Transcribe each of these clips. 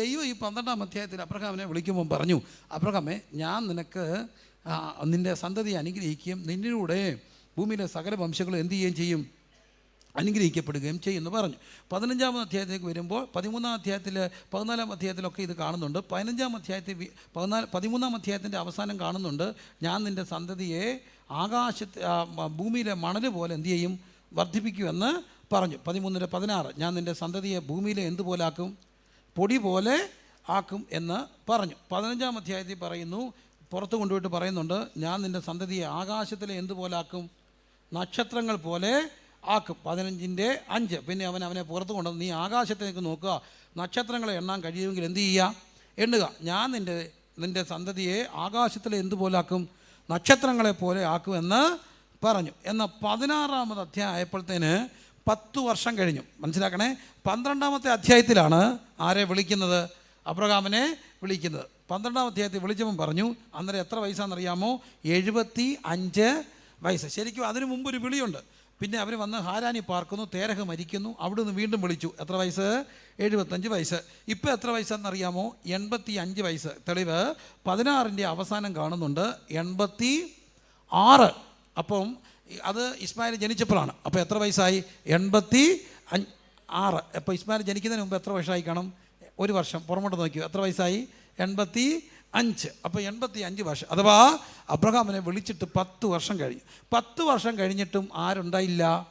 ദൈവം ഈ പന്ത്രണ്ടാം അധ്യായത്തിൽ അബ്രഹാമിനെ വിളിക്കുമ്പോൾ പറഞ്ഞു അബ്രഹാമേ ഞാൻ നിനക്ക് നിന്റെ സന്തതി അനുഗ്രഹിക്കുകയും നിന്നിലൂടെ ഭൂമിയിലെ സകല വംശങ്ങളും എന്ത് ചെയ്യുകയും ചെയ്യും? അനുഗ്രഹിക്കപ്പെടുകയും ചെയ്യുമെന്ന് പറഞ്ഞു. പതിനഞ്ചാം അധ്യായത്തിലേക്ക് വരുമ്പോൾ പതിമൂന്നാം അധ്യായത്തിൽ പതിനാലാം അധ്യായത്തിലൊക്കെ ഇത് കാണുന്നുണ്ട്. പതിനഞ്ചാം അധ്യായത്തിൽ പതിനാല് പതിമൂന്നാം അധ്യായത്തിന്റെ അവസാനം കാണുന്നുണ്ട് ഞാൻ നിന്റെ സന്തതിയെ ആകാശത്ത് ഭൂമിയിലെ മണൽ പോലെ എന്ത് ചെയ്യും? വർദ്ധിപ്പിക്കുമെന്ന് പറഞ്ഞു. പതിമൂന്നിന്റെ പതിനാറ് ഞാൻ നിന്റെ സന്തതിയെ ഭൂമിയിലെ എന്തുപോലാക്കും പൊടി പോലെ ആക്കും എന്ന് പറഞ്ഞു. പതിനഞ്ചാം അധ്യായത്തിൽ പറയുന്നു പുറത്ത് കൊണ്ടുപോയിട്ട് പറയുന്നുണ്ട് ഞാൻ നിന്റെ സന്തതിയെ ആകാശത്തിലെ എന്തുപോലെ ആക്കും? നക്ഷത്രങ്ങൾ പോലെ ആക്കും. പതിനഞ്ചിന്റെ അഞ്ച്. പിന്നെ അവൻ അവനെ പുറത്ത് കൊണ്ടുവന്ന് നീ ആകാശത്തേക്ക് നോക്കുക. നക്ഷത്രങ്ങളെ എണ്ണാൻ കഴിയുമെങ്കിൽ എന്ത് ചെയ്യുക? എണ്ണുക. ഞാൻ നിന്റെ നിന്റെ സന്തതിയെ ആകാശത്തിലെ എന്തുപോലാക്കും നക്ഷത്രങ്ങളെ പോലെ ആക്കുമെന്ന് പറഞ്ഞു. എന്നാൽ പതിനാറാമത് അധ്യായം ആയപ്പോഴത്തേന് പത്ത് വർഷം കഴിഞ്ഞു. മനസ്സിലാക്കണേ? പന്ത്രണ്ടാമത്തെ അധ്യായത്തിലാണ് ആരെ വിളിക്കുന്നത്? അബ്രഹാമിനെ വിളിക്കുന്നത്. പന്ത്രണ്ടാം അധ്യായത്തിൽ വിളിച്ചപ്പം പറഞ്ഞു അന്നേരം എത്ര വയസ്സാണെന്നറിയാമോ? എഴുപത്തി അഞ്ച് വയസ്സ്. ശരിക്കും അതിനു മുമ്പ് ഒരു വിളിയുണ്ട്. പിന്നെ അവർ വന്ന് ഹാരാനി പാർക്കുന്നു തേരഹ് മരിക്കുന്നു അവിടെ നിന്ന് വീണ്ടും വിളിച്ചു. എത്ര വയസ്സ്? എഴുപത്തഞ്ച് വയസ്സ്. ഇപ്പോൾ എത്ര വയസ്സെന്നറിയാമോ എൺപത്തി അഞ്ച് വയസ്സ്. തെളിവ് പതിനാറിന്റെ അവസാനം കാണുന്നുണ്ട്. എൺപത്തി ആറ്. അപ്പം അത് ഇസ്മായിൽ ജനിച്ചപ്പോഴാണ്. അപ്പോൾ എത്ര വയസ്സായി? എൺപത്തി ആറ്. അപ്പോൾ ഇസ്മായിൽ ജനിക്കുന്നതിന് മുമ്പ് എത്ര വയസ്സായി കാണും? ഒരു വർഷം. പുറമോട്ട് നോക്കിയോ. എത്ര വയസ്സായി? എൺപത്തി അഞ്ച്. അപ്പോൾ എൺപത്തി അഞ്ച് വർഷം. അഥവാ അബ്രഹാമിനെ വിളിച്ചിട്ട് പത്ത് വർഷം കഴിഞ്ഞു. പത്ത് വർഷം കഴിഞ്ഞിട്ടും ആരുണ്ടായില്ല?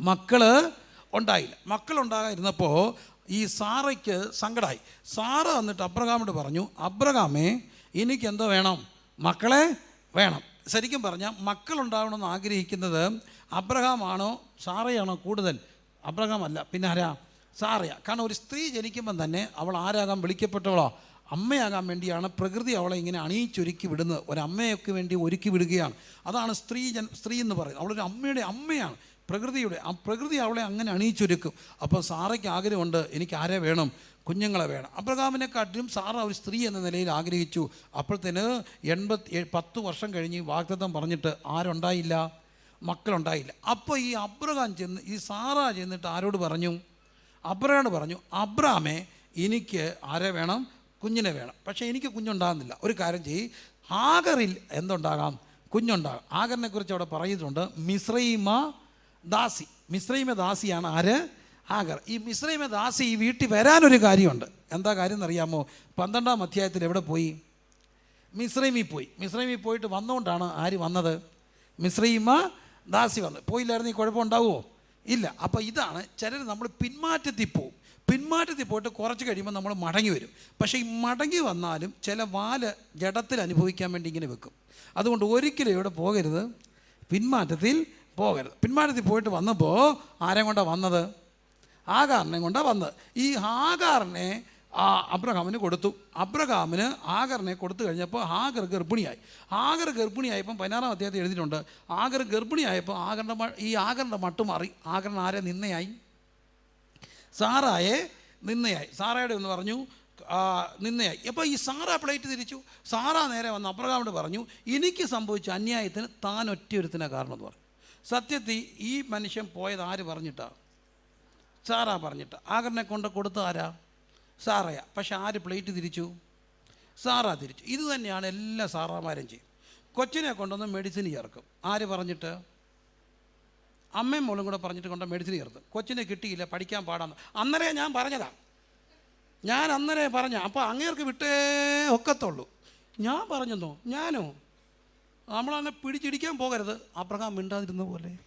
മക്കൾ ഉണ്ടായില്ല. മക്കൾ ഉണ്ടായിരുന്നപ്പോൾ ഈ സാറയ്ക്ക് സങ്കടമായി സാറ വന്നിട്ട് അബ്രഹാമിനോട് പറഞ്ഞു അബ്രഹാമേ എനിക്കെന്തോ വേണം. മക്കളെ വേണം. ശരിക്കും പറഞ്ഞാൽ മക്കളുണ്ടാവണമെന്ന് ആഗ്രഹിക്കുന്നത് അബ്രഹാമാണോ സാറയാണോ കൂടുതൽ? അബ്രഹാം അല്ല പിന്നെ ആരാ? സാറയാ. കാരണം ഒരു സ്ത്രീ ജനിക്കുമ്പം തന്നെ അവൾ ആരാകാൻ വിളിക്കപ്പെട്ടവളോ? അമ്മയാകാൻ വേണ്ടിയാണ് പ്രകൃതി അവളെ ഇങ്ങനെ അണിയിച്ചൊരുക്കി വിടുന്നത്. ഒരമ്മയൊക്കെ വേണ്ടി ഒരുക്കി വിടുകയാണ്. അതാണ് സ്ത്രീ ജൻ സ്ത്രീ എന്ന് പറയുന്നത്. അവളൊരു അമ്മയുടെ അമ്മയാണ്. പ്രകൃതിയുടെ ആ പ്രകൃതി അവളെ അങ്ങനെ അണിയിച്ചൊരുക്കും. അപ്പോൾ സാറയ്ക്ക് ആഗ്രഹമുണ്ട് എനിക്ക് ആരെ വേണം? കുഞ്ഞുങ്ങളെ വേണം. അബ്രഹാമിനെക്കാട്ടിലും സാറ ഒരു സ്ത്രീ എന്ന നിലയിൽ ആഗ്രഹിച്ചു. അപ്പോഴത്തേന് എൺപത്തി പത്ത് വർഷം കഴിഞ്ഞ് വാഗ്ദത്തം പറഞ്ഞിട്ട് ആരുണ്ടായില്ല? മക്കളുണ്ടായില്ല. അപ്പോൾ ഈ അബ്രഹാം ചെന്ന് ഈ സാറ ചെന്നിട്ട് ആരോട് പറഞ്ഞു? അബ്രഹാമോട് പറഞ്ഞു അബ്രാമേ എനിക്ക് ആരെ വേണം? കുഞ്ഞിനെ വേണം. പക്ഷേ എനിക്ക് കുഞ്ഞുണ്ടാകുന്നില്ല. ഒരു കാര്യം ചെയ്യ്. ആഗറിൽ എന്തുണ്ടാകാം? കുഞ്ഞുണ്ടാകാം. ആഗറിനെ കുറിച്ച് അവിടെ പറയുന്നുണ്ട് മിശ്രൈമ ദാസി. മിശ്രൈമ ദാസിയാണ് ആര്? ആഗർ ഈ മിശ്രൈമ ദാസി ഈ വീട്ടിൽ വരാനൊരു കാര്യമുണ്ട്. എന്താ കാര്യം എന്നറിയാമോ പന്ത്രണ്ടാം അധ്യായത്തിൽ എവിടെ പോയി? മിശ്രൈമിൽ പോയി. മിശ്രൈമിൽ പോയിട്ട് വന്നുകൊണ്ടാണ് ആര് വന്നത്? മിശ്രൈമ ദാസി വന്നത് പോയില്ലായിരുന്നു ഈ കുഴപ്പമുണ്ടാവുമോ ഇല്ല. അപ്പോൾ ഇതാണ് ചിലർ നമ്മൾ പിന്മാറ്റത്തിൽ പോവും. പിന്മാറ്റത്തിൽ പോയിട്ട് കുറച്ച് കഴിയുമ്പോൾ നമ്മൾ മടങ്ങി വരും. പക്ഷേ ഈ മടങ്ങി വന്നാലും ചില വാൽ ജഡത്തിൽ അനുഭവിക്കാൻ വേണ്ടി ഇങ്ങനെ വെക്കും. അതുകൊണ്ട് ഒരിക്കലും ഇവിടെ പോകരുത്. പിന്മാറ്റത്തിൽ പോകരുത്. പിന്മാറ്റത്തിൽ പോയിട്ട് വന്നപ്പോൾ ആരെയും കൊണ്ടാണ് വന്നത്? ആകാറിനെ കൊണ്ടാണ് വന്നത്. ഈ ആകാറിനെ ആ അബ്രഹാമിന് കൊടുത്തു. അബ്രഹാമിന് ആഗറിനെ കൊടുത്തു കഴിഞ്ഞപ്പോൾ ആഗർ ഗർഭിണിയായി. ആഗർ ഗർഭിണിയായപ്പം പതിനാറാം അധ്യായത്തിൽ എഴുതിയിട്ടുണ്ട്. ആഗർ ഗർഭിണിയായപ്പോൾ ആഗറിന്റെ ഈ ആഗറിന്റെ മട്ട് മാറി. ആഗറിന് ആരെ? നിന്നയായി. സാറായെ നിന്നയായി. സാറായുടെ എന്ന് പറഞ്ഞു നിന്നയായി. അപ്പോൾ ഈ സാറ പ്ലേറ്റ് തിരിച്ചു. സാറ നേരെ വന്ന് അബ്രഹാമിനോട് പറഞ്ഞു എനിക്ക് സംഭവിച്ച അന്യായത്തിന് താൻ ഒറ്റയൊരുത്തിനാണ് കാരണം എന്ന് പറഞ്ഞു. സത്യത്തിൽ ഈ മനുഷ്യൻ പോയത് ആര് പറഞ്ഞിട്ടാണ് സാറാ പറഞ്ഞിട്ട്. ആഗറിനെ കൊണ്ട് കൊടുത്ത ആരാ? സാറയാ. പക്ഷെ ആര് പ്ലേറ്റ് തിരിച്ചു? സാറാ തിരിച്ചു. ഇത് തന്നെയാണ് എല്ലാ സാറാമാരും ചെയ്യും. കൊച്ചിനെ കൊണ്ടുവന്ന് മെഡിസിൻ ചേർക്കും. ആര് പറഞ്ഞിട്ട്? അമ്മയും മോളും കൂടെ പറഞ്ഞിട്ട് കൊണ്ട് മെഡിസിൻ ചേർത്ത്. കൊച്ചിനെ കിട്ടിയില്ല പഠിക്കാൻ പാടാന്ന്. അന്നേരെ ഞാൻ പറഞ്ഞതാ. ഞാൻ അന്നേരെ പറഞ്ഞ അപ്പോൾ അങ്ങേർക്ക് വിട്ടേ ഒക്കത്തുള്ളൂ. ഞാൻ പറഞ്ഞെന്നോ ഞാനോ? നമ്മളങ്ങനെ പിടിച്ചിടിക്കാൻ പോകരുത്. അബ്രഹാം മിണ്ടാതിരുന്ന പോലെ.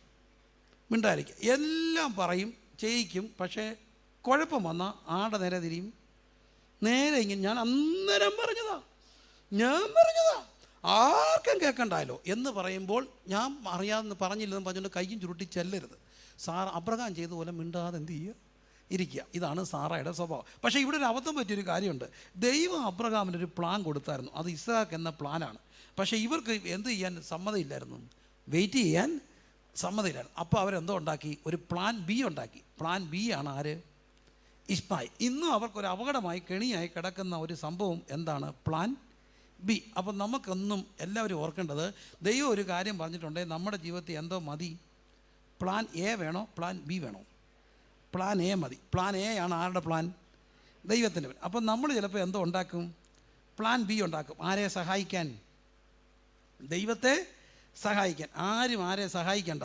മിണ്ടായിരിക്കും എല്ലാം പറയും. ചെയ്യിക്കും. പക്ഷേ കുഴപ്പം വന്നാൽ ആടെ നേരെ തിരിയും. നേരെ ഇങ്ങനെ ഞാൻ അന്നേരം പറഞ്ഞതാ. ഞാൻ പറഞ്ഞതാ. ആർക്കും കേൾക്കണ്ടായല്ലോ എന്ന് പറയുമ്പോൾ ഞാൻ അറിയാമെന്ന് പറഞ്ഞില്ലെന്ന് പറഞ്ഞുകൊണ്ട് കൈയും ചുരുട്ടി ചെല്ലരുത്. സാർ അബ്രഹാം ചെയ്ത പോലെ മിണ്ടാതെ എന്ത് ചെയ്യുക ഇരിക്കുക ഇതാണ് സാറയുടെ സ്വഭാവം. പക്ഷേ ഇവിടെ ഒരു അബദ്ധം പറ്റിയൊരു കാര്യമുണ്ട്. ദൈവം അബ്രഹാമിന് ഒരു പ്ലാൻ കൊടുത്തായിരുന്നു. അത് ഇസാഖ് എന്ന പ്ലാനാണ് പക്ഷേ ഇവർക്ക് എന്ത് ചെയ്യാൻ സമ്മതമില്ലായിരുന്നു വെയിറ്റ് ചെയ്യാൻ സമ്മതമില്ലായിരുന്നു അപ്പോൾ അവരെന്തോ ഉണ്ടാക്കി? ഒരു പ്ലാൻ ബി ഉണ്ടാക്കി. പ്ലാൻ ബി ആണ് ആര്? ഇസ്മായിൽ ഇന്നും അവർക്കൊരു അപകടമായി കെണിയായി കിടക്കുന്ന ഒരു സംഭവം എന്താണ്? Plan B. അപ്പം നമുക്കൊന്നും എല്ലാവരും ഓർക്കേണ്ടത് ദൈവം ഒരു കാര്യം പറഞ്ഞിട്ടുണ്ടെങ്കിൽ നമ്മുടെ ജീവിതത്തിൽ എന്തോ മതി. പ്ലാൻ എ വേണോ? പ്ലാൻ ബി വേണോ? പ്ലാൻ എ മതി. പ്ലാൻ എ ആണ് ആരുടെ പ്ലാൻ? ദൈവത്തിന്റെ അപ്പം നമ്മൾ ചിലപ്പോൾ എന്തോ ഉണ്ടാക്കും? പ്ലാൻ ബി ഉണ്ടാക്കും. ആരെ സഹായിക്കാൻ? ദൈവത്തെ സഹായിക്കാൻ. ആരും ആരെ സഹായിക്കണ്ട.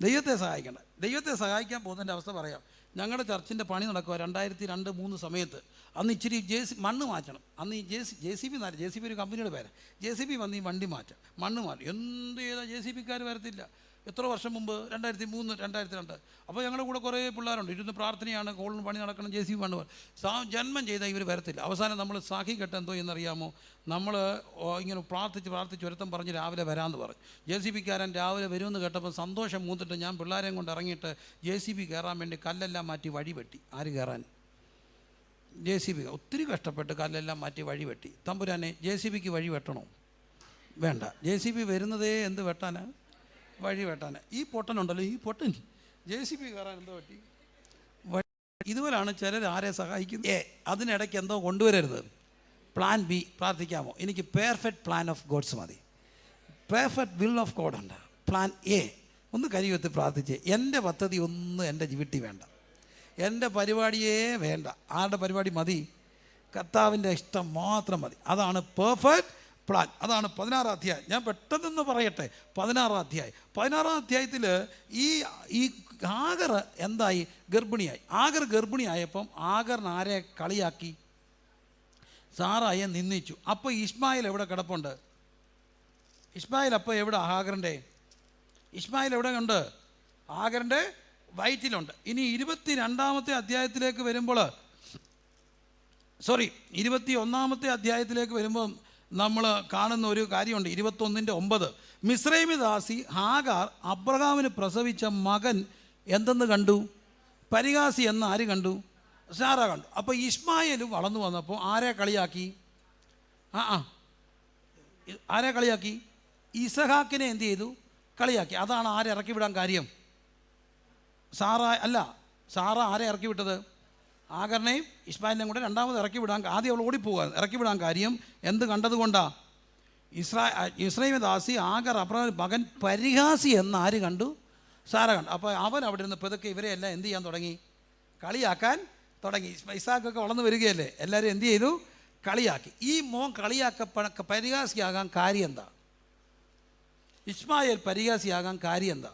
ദൈവത്തെ സഹായിക്കണം ദൈവത്തെ സഹായിക്കാൻ പോകുന്നതിന്റെ അവസ്ഥ പറയാം. ഞങ്ങളുടെ ചർച്ചിന്റെ പണി നടക്കുക രണ്ടായിരത്തി രണ്ട് മൂന്ന് സമയത്ത്. അന്ന് ഇച്ചിരി ജെ സി മണ്ണ് മാറ്റണം. അന്ന് ഈ ജെ സി ജെ സി എന്നല്ല ജെ സി ബി ഒരു കമ്പനിയുടെ പേര്. ജെ സി ബി വന്ന് ഈ വണ്ടി മാറ്റാം. മണ്ണ് മാറ്റും. എന്ത് ചെയ്താൽ ജെ സി ബിക്കാർ വരത്തില്ല. എത്ര വർഷം മുമ്പ്? രണ്ടായിരത്തി മൂന്ന് രണ്ടായിരത്തി രണ്ട് അപ്പോൾ ഞങ്ങളുടെ കൂടെ കുറേ പിള്ളേരുണ്ട്. ഇരുന്ന് പ്രാർത്ഥനയാണ് കോളിന് പണി നടക്കണം ജെ സി മണ്ണ് സാ ജന്മം ചെയ്താൽ ഇവർ വരത്തില്ല. അവസാനം നമ്മൾ സാഖി കെട്ട് എന്തോ എന്നറിയാമോ? നമ്മൾ ഇങ്ങനെ പ്രാർത്ഥിച്ച് പ്രാർത്ഥിച്ച് ഒരുത്തം പറഞ്ഞ് രാവിലെ വരാമെന്ന് പറഞ്ഞു. ജെ സി പിക്കാരൻ രാവിലെ വരുമെന്ന് കേട്ടപ്പോൾ സന്തോഷം മൂന്നിട്ട് ഞാൻ പിള്ളേരെയും കൊണ്ട് ഇറങ്ങിയിട്ട് ജെ സി പി കയറാൻ വേണ്ടി കല്ലെല്ലാം മാറ്റി വഴി വെട്ടി ആര് കയറാൻ? J C B. ഒത്തിരി കഷ്ടപ്പെട്ട് കല്ലെല്ലാം മാറ്റി വഴി വെട്ടി തമ്പുരാനെ ജെ സി ബിക്ക് വഴി വെട്ടണോ? വേണ്ട. ജെ സി ബി വരുന്നതേ എന്ത് വെട്ടാനാ? വഴി വെട്ടാൻ ഈ പൊട്ടനുണ്ടല്ലോ ഈ പൊട്ടൻ. ജെ സി ബി കയറാൻ എന്തോ പറ്റി? ഇതുപോലാണ് ചിലർ ആരെ സഹായിക്കുന്നത് ഏ അതിനിടയ്ക്ക് എന്തോ കൊണ്ടുവരരുത്. പ്ലാൻ ബി പ്രാർത്ഥിക്കാമോ? എനിക്ക് പെർഫെക്റ്റ് പ്ലാൻ ഓഫ് ഗോഡ്സ് മതി. പെർഫെക്റ്റ് വിൽ ഓഫ് ഗോഡ് ഉണ്ട്. പ്ലാൻ എ ഒന്ന് കരിവെത്തി പ്രാർത്ഥിച്ച്. എന്റെ പദ്ധതി ഒന്നും എന്റെ വീട്ടിൽ വേണ്ട. എന്റെ പരിപാടിയേ വേണ്ട. ആരുടെ പരിപാടി മതി? കർത്താവിന്റെ ഇഷ്ടം മാത്രം മതി. അതാണ് പെർഫെക്റ്റ് പ്ലാൻ. അതാണ് പതിനാറാം അധ്യായം. ഞാൻ പെട്ടെന്നൊന്ന് പറയട്ടെ. പതിനാറാം അധ്യായം. പതിനാറാം അധ്യായത്തിൽ ഈ ഈ ആഗർ എന്തായി? ഗർഭിണിയായി. ആഗർ ഗർഭിണിയായപ്പം ആഗറിന് ആരെ കളിയാക്കി? സാറായെ നിന്ദിച്ചു. അപ്പോൾ ഇസ്മായിൽ എവിടെ കിടപ്പുണ്ട്? ഇസ്മായിൽ അപ്പോൾ എവിടെ ആഗറിന്റെ ഇസ്മായിൽ എവിടെ ഉണ്ട്? ആഗറിന്റെ വയറ്റിലുണ്ട്. ഇനി ഇരുപത്തി രണ്ടാമത്തെ അധ്യായത്തിലേക്ക് വരുമ്പോൾ സോറി ഇരുപത്തി ഒന്നാമത്തെ അധ്യായത്തിലേക്ക് വരുമ്പോൾ നമ്മൾ കാണുന്ന ഒരു കാര്യമുണ്ട്. ഇരുപത്തൊന്നിന്റെ ഒമ്പത്. മിശ്രൈമി ദാസി ഹാഗാർ അബ്രഹാമിന് പ്രസവിച്ച മകൻ എന്തെന്ന് കണ്ടു? പരിഹാസി എന്ന് ആര് കണ്ടു? സാറ കണ്ടു. അപ്പോൾ ഇസ്മായിലും വളർന്നു വന്നപ്പോൾ ആരെ കളിയാക്കി? ആ ആ. ആരെ കളിയാക്കി? ഇസഹാക്കിനെ എന്ത് ചെയ്തു? കളിയാക്കി. അതാണ് ആരെ ഇറക്കി വിടാൻ കാര്യം? സാറ അല്ല സാറ ആരെ ഇറക്കി വിട്ടത്? ആഗറിനെയും ഇസ്മായിലിനെയും കൂടെ രണ്ടാമത് ഇറക്കി വിടാൻ ആദ്യം അവൾ ഓടിപ്പോകാൻ ഇറക്കി വിടാൻ കാര്യം എന്ത് കണ്ടതുകൊണ്ടാ? ഇസ്രാ ഇസ്രൈമ ദാസി ആഗർ അബ്രഹാം മകൻ പരിഹാസി എന്ന് ആര് കണ്ടു? സാറ കണ്ടു. അപ്പോൾ അവൻ അവിടെ നിന്ന് ഇവരെ എല്ലാം എന്ത് ചെയ്യാൻ തുടങ്ങി? കളിയാക്കാൻ തുടങ്ങി. ഇസാഖൊക്കെ വളർന്നു വരികയല്ലേ? എല്ലാവരും എന്ത് ചെയ്തു? കളിയാക്കി. ഈ മോൻ കളിയാക്കപ്പ പരിഹാസിയാകാൻ കാര്യം എന്താ? ഇസ്മായേൽ പരിഹാസിയാകാൻ കാര്യം എന്താ?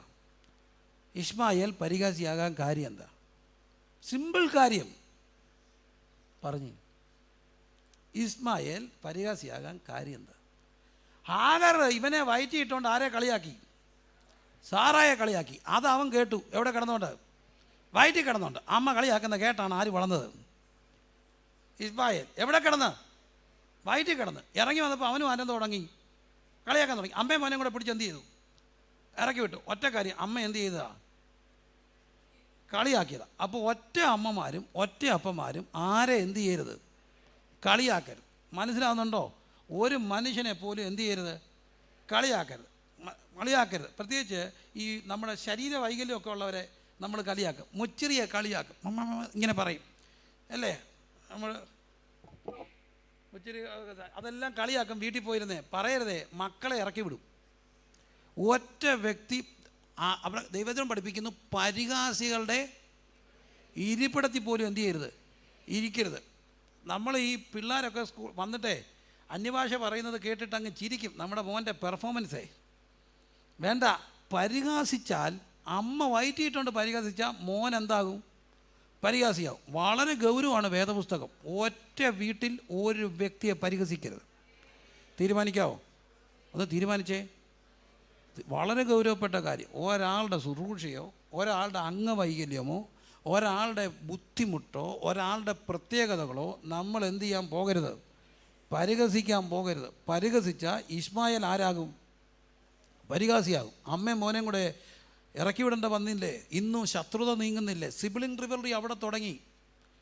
ഇസ്മായേൽ പരിഹാസിയാകാൻ കാര്യം എന്താ? സിമ്പിൾ കാര്യം. പറഞ്ഞു. ഇസ്മായേൽ പരിഹാസിയാകാൻ കാര്യം എന്താ? ഹാഗർ ഇവനെ വയറ്റിയിട്ടുകൊണ്ട് ആരെ കളിയാക്കി? സാറായെ കളിയാക്കി. അത് അവൻ കേട്ടു. എവിടെ കിടന്നുകൊണ്ട് വയറ്റിൽ കിടന്നുണ്ട്. അമ്മ കളിയാക്കുന്ന കേട്ടാണ് ആര് വളർന്നത്? ഇസ്മായേൽ. എവിടെ കിടന്ന്? വയറ്റിൽ കിടന്ന്. ഇറങ്ങി വന്നപ്പോൾ അവനും ആനന്ദം തുടങ്ങി കളിയാക്കാൻ തുടങ്ങി. അമ്മയും മോനെയും കൂടെ പിടിച്ച് എന്ത് ചെയ്തു? ഇറക്കി വിട്ടു. ഒറ്റ കാര്യം. അമ്മ എന്ത് ചെയ്തതാ കളിയാക്കിയതാ. അപ്പോൾ ഒറ്റ അമ്മമാരും ഒറ്റ അപ്പന്മാരും ആരെ എന്ത് ചെയ്യരുത്? കളിയാക്കരുത്. മനസ്സിലാവുന്നുണ്ടോ? ഒരു മനുഷ്യനെ പോലും എന്ത് ചെയ്യരുത്? കളിയാക്കരുത്. കളിയാക്കരുത്. പ്രത്യേകിച്ച് ഈ നമ്മുടെ ശരീര വൈകല്യമൊക്കെ ഉള്ളവരെ നമ്മൾ കളിയാക്കും. മുച്ചിറിയെ കളിയാക്കും. ഇങ്ങനെ പറയും. അല്ലേ? നമ്മൾ മുച്ചിരി അതെല്ലാം കളിയാക്കും. വീട്ടിൽ പോയിരുന്നേ പറയരുതേ മക്കളെ ഇറക്കി വിടും. ഒറ്റ വ്യക്തി ആ- അവിടെ ദൈവത്തിനും പഠിപ്പിക്കുന്നു പരിഹാസികളുടെ ഇരിപ്പിടത്തിൽ പോലും എന്ത് ചെയ്യരുത്? ഇരിക്കരുത്. നമ്മൾ ഈ പിള്ളേരൊക്കെ സ്കൂൾ വന്നിട്ടേ അന്യഭാഷ പറയുന്നത് കേട്ടിട്ട് അങ്ങ് ചിരിക്കും. നമ്മുടെ മോന്റെ പെർഫോമൻസേ വേണ്ട പരിഹാസിച്ചാൽ അമ്മ വയറ്റിയിട്ടുണ്ട് പരിഹാസിച്ചാൽ മോൻ എന്താകും? പരിഹാസിയാവും. വളരെ ഗൗരവമാണ് വേദപുസ്തകം. ഒറ്റ വീട്ടിൽ ഒരു വ്യക്തിയെ പരിഹസിക്കരുത്. തീരുമാനിക്കാവോ? അത് തീരുമാനിച്ചേ. വളരെ ഗൗരവപ്പെട്ട കാര്യം. ഒരാളുടെ ശുശ്രൂഷയോ ഒരാളുടെ അംഗവൈകല്യമോ ഒരാളുടെ ബുദ്ധിമുട്ടോ ഒരാളുടെ പ്രത്യേകതകളോ നമ്മൾ എന്ത് ചെയ്യാൻ പോകരുത്? പരിഹസിക്കാൻ പോകരുത്. പരിഹസിച്ചാൽ ഇസ്മായിൽ ആരാകും? പരിഹാസിയാകും. അമ്മയും മോനെയും കൂടെ ഇറക്കി വിടേണ്ട വന്നില്ലേ? ഇന്നും ശത്രുത നീങ്ങുന്നില്ലേ? സിബിളിംഗ് റിവൽറി അവിടെ തുടങ്ങി.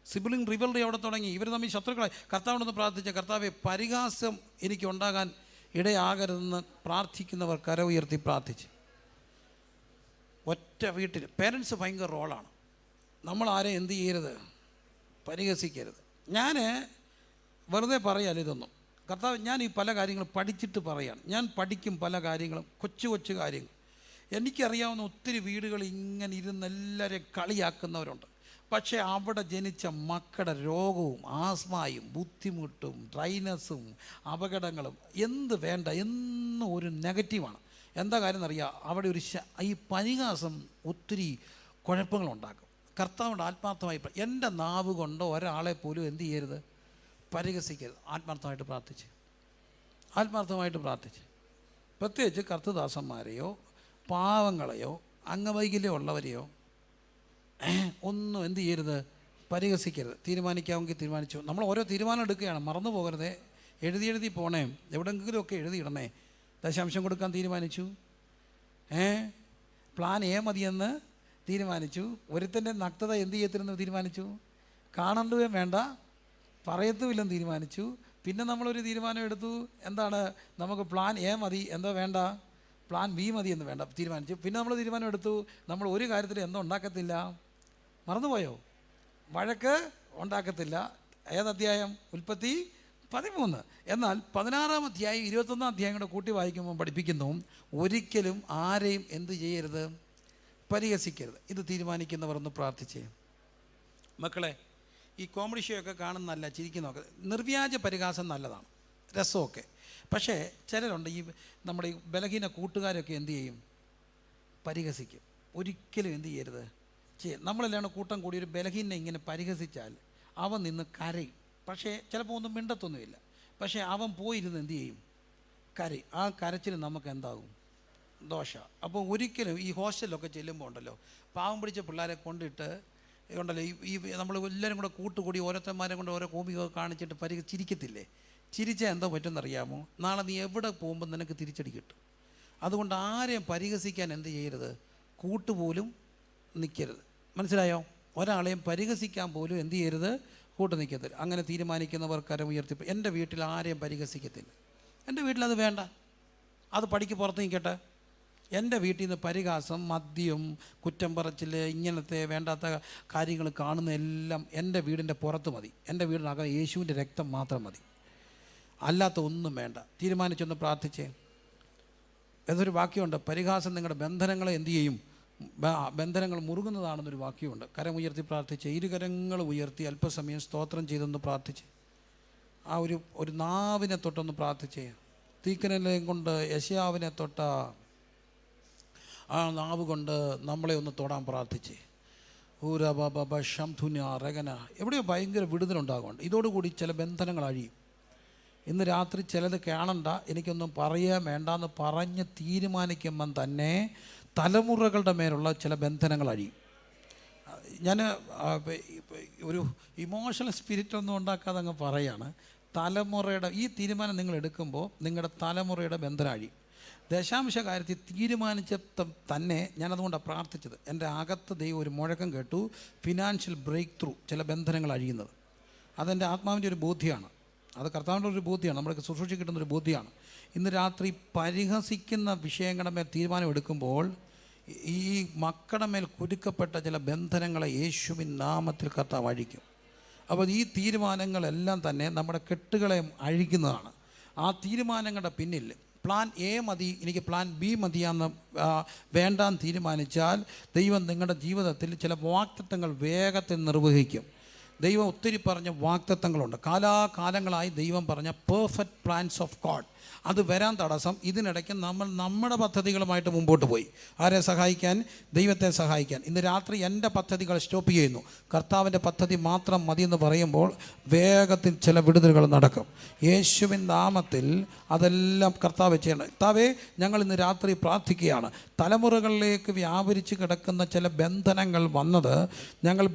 സിബിളിംഗ് റിവൽറി അവിടെ തുടങ്ങി. ഇവർ തമ്മിൽ ശത്രുക്കളെ കർത്താവിനൊന്ന് പ്രാർത്ഥിച്ച. കർത്താവെ പരിഹാസം എനിക്ക് ഉണ്ടാകാൻ ഇടയാകരുതെന്ന് പ്രാർത്ഥിക്കുന്നവർ കര ഉയർത്തി പ്രാർത്ഥിച്ച്. ഒറ്റ വീട്ടിൽ പേരൻസ് ഭയങ്കര റോളാണ്. നമ്മൾ ആരെ എന്ത് ചെയ്യരുത്? പരിഹസിക്കരുത്. ഞാൻ വെറുതെ പറയാല്ല ഇതൊന്നും. കർത്താവ് ഞാൻ ഈ പല കാര്യങ്ങളും പഠിച്ചിട്ട് പറയാണ്. ഞാൻ പഠിക്കും പല കാര്യങ്ങളും കൊച്ചു കൊച്ചു കാര്യങ്ങൾ. എനിക്കറിയാവുന്ന ഒത്തിരി വീടുകൾ ഇങ്ങനെ ഇരുന്ന് എല്ലാവരെയും കളിയാക്കുന്നവരുണ്ട്. പക്ഷേ അവിടെ ജനിച്ച മക്കളുടെ രോഗവും ആസ്മായും ബുദ്ധിമുട്ടും ഡ്രൈനസും അപകടങ്ങളും എന്ത് വേണ്ട എന്നും ഒരു നെഗറ്റീവാണ് എന്താ കാര്യം എന്നറിയാം? അവിടെ ഒരു ഈ പരിഹാസം ഒത്തിരി കുഴപ്പങ്ങളുണ്ടാക്കും. കർത്താവിന്റെ ആത്മാർത്ഥമായി എന്റെ നാവ് കൊണ്ട് ഒരാളെ പോലും എന്ത് ചെയ്യരുത്? പരിഹസിക്കരുത്. ആത്മാർത്ഥമായിട്ട് പ്രാർത്ഥിച്ച്. ആത്മാർത്ഥമായിട്ട് പ്രാർത്ഥിച്ച്. പ്രത്യേകിച്ച് കർത്തദാസന്മാരെയോ പാവങ്ങളെയോ അംഗവൈകല്യം ഉള്ളവരെയോ ഏഹ്, ഒന്നും എന്ത് ചെയ്യരുത്? പരിഹസിക്കരുത്. തീരുമാനിക്കാമെങ്കിൽ തീരുമാനിച്ചു. നമ്മൾ ഓരോ തീരുമാനം എടുക്കുകയാണ്. മറന്നു പോകരുതേ. എഴുതി എഴുതി പോണേ. എവിടെയെങ്കിലുമൊക്കെ എഴുതിയിടണേ ദശാംശം കൊടുക്കാൻ തീരുമാനിച്ചു. ഏ? പ്ലാൻ എ മതിയെന്ന് തീരുമാനിച്ചു. ഒരുത്തന്റെ നഗ്നത എന്ത് ചെയ്യത്തില്ലെന്ന് തീരുമാനിച്ചു. കാണണ്ടുകയും വേണ്ട. പറയത്തുമില്ലെന്ന് തീരുമാനിച്ചു. പിന്നെ നമ്മളൊരു തീരുമാനം എടുത്തു. എന്താണ്? നമുക്ക് പ്ലാൻ എ മതി. എന്തോ വേണ്ട? പ്ലാൻ ബി മതി എന്ന് വേണ്ട. തീരുമാനിച്ചു. പിന്നെ നമ്മൾ തീരുമാനം എടുത്തു. നമ്മൾ ഒരു കാര്യത്തിൽ എന്തോ ഉണ്ടാക്കത്തില്ല. മറന്നുപോയോ? വഴക്ക് ഉണ്ടാക്കത്തില്ല. ഏത് അധ്യായം? ഉൽപ്പത്തി പതിമൂന്ന്. എന്നാൽ പതിനാറാം അധ്യായം ഇരുപത്തൊന്നാം അധ്യായം കൂടെ കൂട്ടി വായിക്കുമ്പോൾ പഠിപ്പിക്കുന്നു ഒരിക്കലും ആരെയും എന്ത് ചെയ്യരുത്? പരിഹസിക്കരുത്. ഇത് തീരുമാനിക്കുന്നവർ ഒന്ന് പ്രാർത്ഥിച്ചേ. മക്കളെ ഈ കോമഡി ഷോ ഒക്കെ കാണുന്നതല്ല ചിരിക്കുന്നതൊക്കെ. നിർവ്യാജ പരിഹാസം നല്ലതാണ്. രസമൊക്കെ. പക്ഷേ ചിലരുണ്ട് ഈ നമ്മുടെ ഈ ബലഹീന കൂട്ടുകാരൊക്കെ എന്തു ചെയ്യും? പരിഹസിക്കും. ഒരിക്കലും എന്തു ചെയ്യരുത്? ചെയ്യ നമ്മളെല്ലാം കൂട്ടം കൂടി ഒരു ബലഹീനെ ഇങ്ങനെ പരിഹസിച്ചാൽ അവൻ നിന്ന് കരയും. പക്ഷേ ചിലപ്പോൾ ഒന്നും മിണ്ടത്തൊന്നുമില്ല. പക്ഷേ അവൻ പോയിരുന്ന് എന്തു ചെയ്യും? കരയും. ആ കരച്ചിൽ നമുക്ക് എന്താകും? ദോഷ. അപ്പോൾ ഒരിക്കലും ഈ ഹോസ്റ്റലിലൊക്കെ ചെല്ലുമ്പോൾ ഉണ്ടല്ലോ പാവം പിടിച്ച പിള്ളേരെ കൊണ്ടിട്ട് ഉണ്ടല്ലോ ഈ നമ്മൾ എല്ലാവരും കൂടെ കൂട്ടുകൂടി ഓരോരുത്തന്മാരെ കൊണ്ട് ഓരോ കോമിയൊക്കെ കാണിച്ചിട്ട് പരി ചിരിക്കത്തില്ലേ? ചിരിച്ചാൽ എന്തോ പറ്റുമെന്നറിയാമോ? നാളെ നീ എവിടെ പോകുമ്പോൾ നിനക്ക് തിരിച്ചടി കിട്ടും. അതുകൊണ്ട് ആരെയും പരിഹസിക്കാൻ എന്ത് ചെയ്യരുത്? കൂട്ടുപോലും നിൽക്കരുത്. മനസ്സിലായോ? ഒരാളെയും പരിഹസിക്കാൻ പോലും എന്ത് ചെയ്യരുത്? കൂട്ടു നിൽക്കത്തില്ല അങ്ങനെ തീരുമാനിക്കുന്നവർ കരം ഉയർത്തി എന്റെ വീട്ടിൽ ആരെയും പരിഹസിക്കത്തില്ല. എന്റെ വീട്ടിൽ അത് വേണ്ട. അത് പടിക്ക് പുറത്ത് നിൽക്കട്ടെ. എന്റെ വീട്ടിൽ നിന്ന് പരിഹാസം മദ്യം കുറ്റം പറച്ചിൽ ഇങ്ങനത്തെ വേണ്ടാത്ത കാര്യങ്ങൾ കാണുന്ന എല്ലാം എന്റെ വീടിന്റെ പുറത്ത് മതി. എന്റെ വീടിനകം യേശുവിന്റെ രക്തം മാത്രം മതി. അല്ലാത്ത ഒന്നും വേണ്ട. തീരുമാനിച്ചൊന്ന് പ്രാർത്ഥിച്ചേ. എന്നൊരു വാക്യമുണ്ട്. പരിഹാസം നിങ്ങളുടെ ബന്ധനങ്ങളെ എന്തു ചെയ്യും? ബന്ധനങ്ങൾ മുറുകുന്നതാണെന്നൊരു വാക്യമുണ്ട്. കരമുയർത്തി പ്രാർത്ഥിച്ച് ഇരുകരങ്ങൾ ഉയർത്തി അല്പസമയം സ്തോത്രം ചെയ്തൊന്ന് പ്രാർത്ഥിച്ച് ആ ഒരു ഒരു നാവിനെ തൊട്ടൊന്ന് പ്രാർത്ഥിച്ച് തീക്കനലയം കൊണ്ട് യശയാവിനെ തൊട്ട ആ നാവ് കൊണ്ട് നമ്മളെ ഒന്ന് തൊടാൻ പ്രാർത്ഥിച്ചേ. ഊര ബബ ശംധുന റഗന എവിടെയോ ഭയങ്കര വിടുതലുണ്ടാകുന്നുണ്ട്. ഇതോടുകൂടി ചില ബന്ധനങ്ങൾ അഴിയും. ഇന്ന് രാത്രി ചിലത് കാണണ്ട എനിക്കൊന്നും പറയാൻ വേണ്ടാന്ന് പറഞ്ഞ് തീരുമാനിക്കുമ്പം തന്നെ തലമുറകളുടെ മേലുള്ള ചില ബന്ധനങ്ങൾ അഴിയും ഞാൻ ഒരു ഇമോഷണൽ സ്പിരിറ്റ് ഒന്നും ഉണ്ടാക്കാതെ അങ്ങ് പറയാണ്. തലമുറയുടെ ഈ തീരുമാനം നിങ്ങൾ എടുക്കുമ്പോൾ നിങ്ങളുടെ തലമുറയുടെ ബന്ധനം അഴിയും ദശാംശ കാര്യത്തിൽ തീരുമാനിച്ച തന്നെ ഞാനതുകൊണ്ടാണ് പ്രാർത്ഥിച്ചത്. എന്റെ അകത്ത് ദൈവം ഒരു മുഴക്കം കേട്ടു. ഫിനാൻഷ്യൽ ബ്രേക്ക് ത്രൂ ചില ബന്ധനങ്ങൾ അഴിയുന്നത്. അതെന്റെ ആത്മാവിന്റെ ഒരു ബോധ്യമാണ് അത് കർത്താവിന്റെ ഒരു ബോധ്യമാണ്. നമ്മുടെ ശുശ്രൂഷ കിട്ടുന്ന ഒരു ബോധ്യമാണ്. ഇന്ന് രാത്രി പരിഹസിക്കുന്ന വിഷയങ്ങളുടെ മേൽ തീരുമാനമെടുക്കുമ്പോൾ ഈ മക്കളുടെ മേൽ കുരുക്കപ്പെട്ട ചില ബന്ധനങ്ങളെ യേശുവിൻ നാമത്തിൽ കർത്താവ് അഴിക്കും. അപ്പോൾ ഈ തീരുമാനങ്ങളെല്ലാം തന്നെ നമ്മുടെ കെട്ടുകളെ അഴിക്കുന്നതാണ്. ആ തീരുമാനങ്ങളുടെ പിന്നിൽ പ്ലാൻ എ മതി എനിക്ക് പ്ലാൻ ബി മതിയാന്ന് വേണ്ടാന്ന് തീരുമാനിച്ചാൽ ദൈവം നിങ്ങളുടെ ജീവിതത്തിൽ ചില വാക്തത്വങ്ങൾ വേഗത്തിൽ നിർവഹിക്കും. ദൈവം ഒത്തിരി പറഞ്ഞ വാക്തത്വങ്ങളുണ്ട്. കാലാകാലങ്ങളായി ദൈവം പറഞ്ഞ പെർഫെക്റ്റ് പ്ലാൻസ് ഓഫ് ഗോഡ് അത് വരാൻ തടസ്സം. ഇതിനിടയ്ക്ക് നമ്മൾ നമ്മുടെ പദ്ധതികളുമായിട്ട് മുമ്പോട്ട് പോയി. ആരെ സഹായിക്കാൻ? ദൈവത്തെ സഹായിക്കാൻ. ഇന്ന് രാത്രി എന്റെ പദ്ധതികൾ സ്റ്റോപ്പ് ചെയ്യുന്നു. കർത്താവിന്റെ പദ്ധതി മാത്രം മതി എന്ന് പറയുമ്പോൾ വേഗത്തിൽ ചില വിടുതലുകൾ നടക്കും. യേശുവിൻ നാമത്തിൽ അതെല്ലാം കർത്താവ് ചെയ്യണം കർത്താവേ ഞങ്ങൾ ഇന്ന് രാത്രി പ്രാർത്ഥിക്കുകയാണ്. തലമുറകളിലേക്ക് വ്യാപരിച്ച് കിടക്കുന്ന ചില ബന്ധനങ്ങൾ വന്നത് ഞങ്ങൾ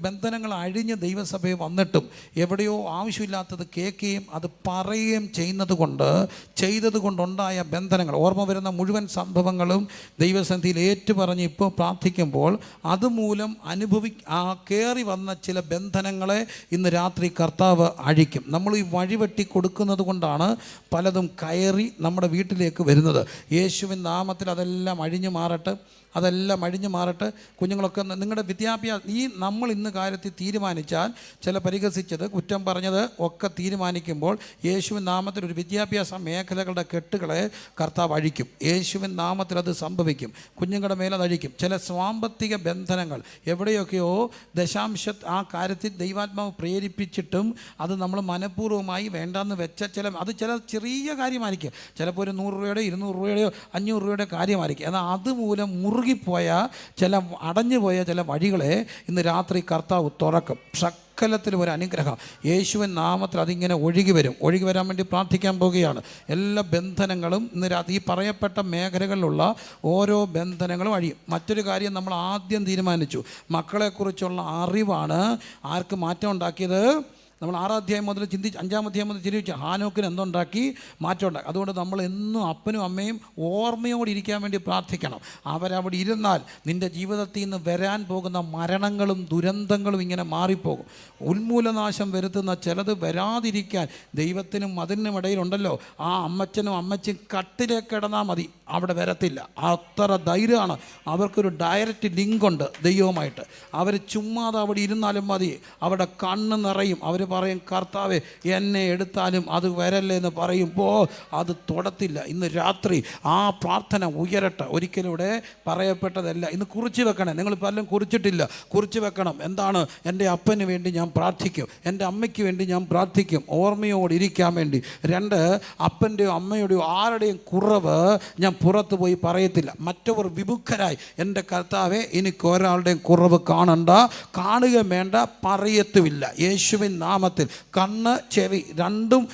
ബന്ധനങ്ങൾ അഴിഞ്ഞ് ദൈവസഭയിൽ വന്നിട്ടും എവിടെയോ ആവശ്യമില്ലാത്തത് കേൾക്കുകയും അത് പറയുകയും ചെയ്യുന്നത് കൊണ്ട് ചെയ്തത് കൊണ്ടുണ്ടായ ബന്ധനങ്ങൾ. ഓർമ്മ വരുന്ന മുഴുവൻ സംഭവങ്ങളും ദൈവസന്ധിയിൽ ഏറ്റുപറഞ്ഞ് ഇപ്പോൾ പ്രാർത്ഥിക്കുമ്പോൾ അതുമൂലം അനുഭവി ആ കയറി വന്ന ചില ബന്ധനങ്ങളെ ഇന്ന് രാത്രി കർത്താവ് അഴിക്കും. നമ്മൾ ഈ വഴിവെട്ടി കൊടുക്കുന്നത് കൊണ്ടാണ് പലതും കയറി നമ്മുടെ വീട്ടിലേക്ക് വരുന്നത്. യേശുവിൻ നാമത്തിൽ അതെല്ലാം അഴിഞ്ഞു മാറട്ടെ. അതെല്ലാം അഴിഞ്ഞു മാറട്ടെ. കുഞ്ഞുങ്ങളൊക്കെ നിങ്ങളുടെ വിദ്യാഭ്യാസം ഈ നമ്മൾ ഇന്ന് കാര്യത്തിൽ തീരുമാനിച്ചാൽ ചില പരിഹസിച്ചത് കുറ്റം പറഞ്ഞത് ഒക്കെ തീരുമാനിക്കുമ്പോൾ യേശുവിൻ നാമത്തിൽ ഒരു വിദ്യാഭ്യാസ മേഖലകളുടെ കെട്ടുകളെ കർത്താവ് അഴിക്കും. യേശുവിൻ നാമത്തിൽ അത് സംഭവിക്കും. കുഞ്ഞുങ്ങളുടെ മേലെ അത് അഴിക്കും. ചില സാമ്പത്തിക ബന്ധനങ്ങൾ എവിടെയൊക്കെയോ ദശാംശ ആ കാര്യത്തിൽ ദൈവാത്മാവ് പ്രേരിപ്പിച്ചിട്ടും അത് നമ്മൾ മനഃപൂർവമായി വേണ്ടാന്ന് വെച്ച ചില അത് ചില ചെറിയ കാര്യമായിരിക്കും. ചിലപ്പോൾ ഒരു നൂറ് രൂപയുടെ ഇരുന്നൂറ് രൂപയുടെയോ അഞ്ഞൂറ് രൂപയുടെ കാര്യമായിരിക്കും. എന്നാൽ അതുമൂലം മുറുകിപ്പോയ ചില അടഞ്ഞുപോയ ചില വഴികളെ ഇന്ന് രാത്രി കർത്താവ് തുറക്കും. സകലത്തിലും ഒരു അനുഗ്രഹം. യേശുവൻ നാമത്തിൽ അതിങ്ങനെ ഒഴുകി വരും. ഒഴുകി വരാൻ വേണ്ടി പ്രാർത്ഥിക്കാൻ പോവുകയാണ് എല്ലാ ബന്ധനങ്ങളും ഇന്ന് രാത്രി ഈ പറയപ്പെട്ട മേഖലകളിലുള്ള ഓരോ ബന്ധനങ്ങളും അഴിയും. മറ്റൊരു കാര്യം നമ്മൾ ആദ്യം തീരുമാനിച്ചു. മക്കളെക്കുറിച്ചുള്ള അറിവാണ് ആർക്ക് മാറ്റം ഉണ്ടാക്കിയത്? നമ്മൾ ആറാധ്യായം മുതൽ ചിന്തിച്ച് അഞ്ചാം അധ്യായം മുതൽ ചിന്തിച്ച് ഹാനോക്കിന് എന്തുണ്ടാക്കി? മാറ്റം ഉണ്ടാക്കി. അതുകൊണ്ട് നമ്മൾ എന്നും അപ്പനും അമ്മയും ഓർമ്മയോടെ ഇരിക്കാൻ വേണ്ടി പ്രാർത്ഥിക്കണം. അവരവിടെ ഇരുന്നാൽ നിന്റെ ജീവിതത്തിൽ നിന്ന് വരാൻ പോകുന്ന മരണങ്ങളും ദുരന്തങ്ങളും ഇങ്ങനെ മാറിപ്പോകും. ഉന്മൂലനാശം വരുത്തുന്ന ചിലത് വരാതിരിക്കാൻ ദൈവത്തിനും അതിനും ഇടയിലുണ്ടല്ലോ. ആ അമ്മച്ചനും അമ്മച്ചും കട്ടിലേക്ക് കിടന്നാൽ മതി. അവിടെ വരത്തില്ല. അത്ര ധൈര്യമാണ്. അവർക്കൊരു ഡയറക്റ്റ് ലിങ്ക് ഉണ്ട് ദൈവവുമായിട്ട്. അവർ ചുമ്മാതെ അവിടെ ഇരുന്നാലും മതി. അവിടെ കണ്ണ് നിറയും. അവർ പറയും കർത്താവെ എന്നെ എടുത്താലും അത് വരല്ലേ എന്ന് പറയുമ്പോൾ അത് തൊടത്തില്ല. ഇന്ന് രാത്രി ആ പ്രാർത്ഥന ഉയരട്ടെ. ഒരിക്കലും ഇവിടെ പറയപ്പെട്ടതല്ല. ഇന്ന് കുറിച്ച് വെക്കണേ. നിങ്ങൾ പലരും കുറിച്ചിട്ടില്ല. കുറിച്ച് വെക്കണം. എന്താണ്? എന്റെ അപ്പന് വേണ്ടി ഞാൻ പ്രാർത്ഥിക്കും. എന്റെ അമ്മയ്ക്ക് വേണ്ടി ഞാൻ പ്രാർത്ഥിക്കും. ഓർമ്മയോടെ ഇരിക്കാൻ വേണ്ടി. രണ്ട് അപ്പന്റെയോ അമ്മയുടെയോ ആരുടെയും കുറവ് ഞാൻ പുറത്ത് പോയി പറയത്തില്ല. മറ്റവർ വിമുഖരായി. എന്റെ കർത്താവെ എനിക്ക് ഒരാളുടെയും കുറവ് കാണണ്ട കാണുക വേണ്ട പറയത്തുമില്ല. യേശുവിൻ നാമത്തിൽ കണ്ണ് ചെവി രണ്ടും